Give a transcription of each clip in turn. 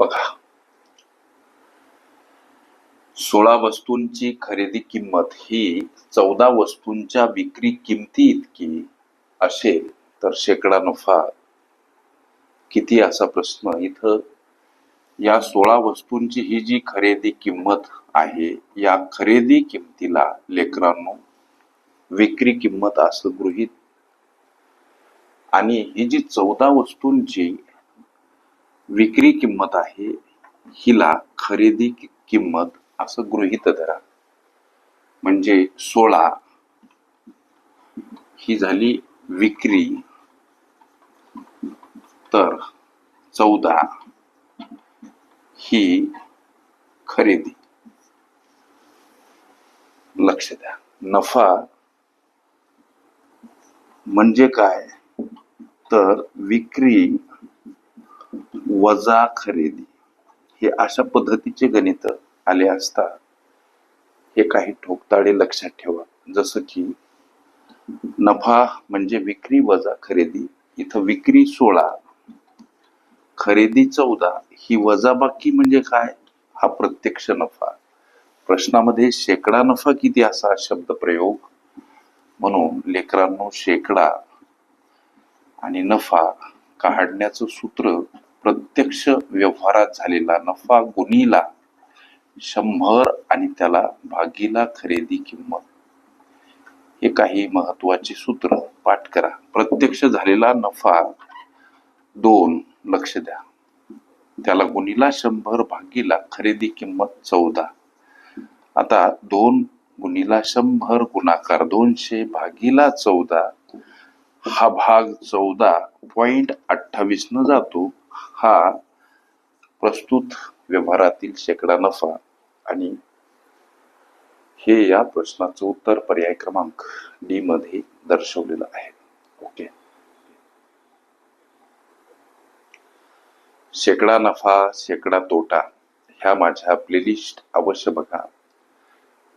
बघा. सोळा वस्तूंची खरेदी किंमत ही चौदा वस्तूंच्या विक्री किमती इतकी असेल तर शेकडा नफा. किती असा प्रश्न? इथं या सोळा वस्तूंची ही जी खरेदी किंमत आहे या खरेदी किमतीला लेकरांनो विक्री किंमत असं गृहीत. आणि ही जी चौदा वस्तूंची विक्री किंमत आहे हिला खरेदी किंमत असं गृहीत धरा. म्हणजे सोळा ही झाली विक्री. तर चौदा ही खरेदी. लक्ष द्या. नफा म्हणजे काय? तर विक्री वजा खरेदी हे अशा पद्धतीचे गणित आले असता हे काही ठोकताळे लक्षात ठेवा. जसं की नफा म्हणजे विक्री वजा खरेदी. इथं विक्री सोळा. खरेदी चौदा ही वजाबाकी म्हणजे काय? हा प्रत्यक्ष नफा. प्रश्नामध्ये शेकडा नफा किती असा शब्द प्रयोग? म्हणून लेकरांनो शेकडा आणि नफा काढण्याचं सूत्र प्रत्यक्ष व्यवहारात झालेला नफा गुणीला शंभर आणि त्याला भागीला खरेदी किंमत. हे काही महत्त्वाचे सूत्र पाठ करा. प्रत्यक्ष झालेला नफा दोन लक्ष द्या. त्याला गुणीला शंभर भागीला खरेदी किंमत चौदा. आता दोन गुणीला शंभर गुणाकार दोनशे भागीला चौदा. हा भाग चौदा पॉइंट अठ्ठावीस न जातो. हा प्रस्तुत व्यवहारातील शेकडा नफा आणि हे या प्रश्नाचं उत्तर पर्याय क्रमांक डी मध्ये दर्शवलेलं आहे. ओके. शेकडा नफा शेकडा तोटा ह्या माझ्या प्लेलिस्ट अवश्य बघा.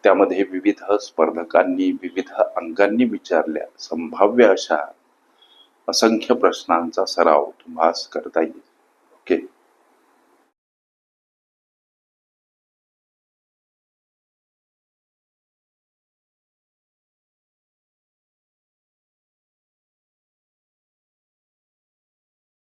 त्यामध्ये विविध स्पर्धकांनी विविध अंगांनी विचारल्या. संभाव्य अशा असंख्य प्रश्नांचा सराव तुम्हाला करता येईल.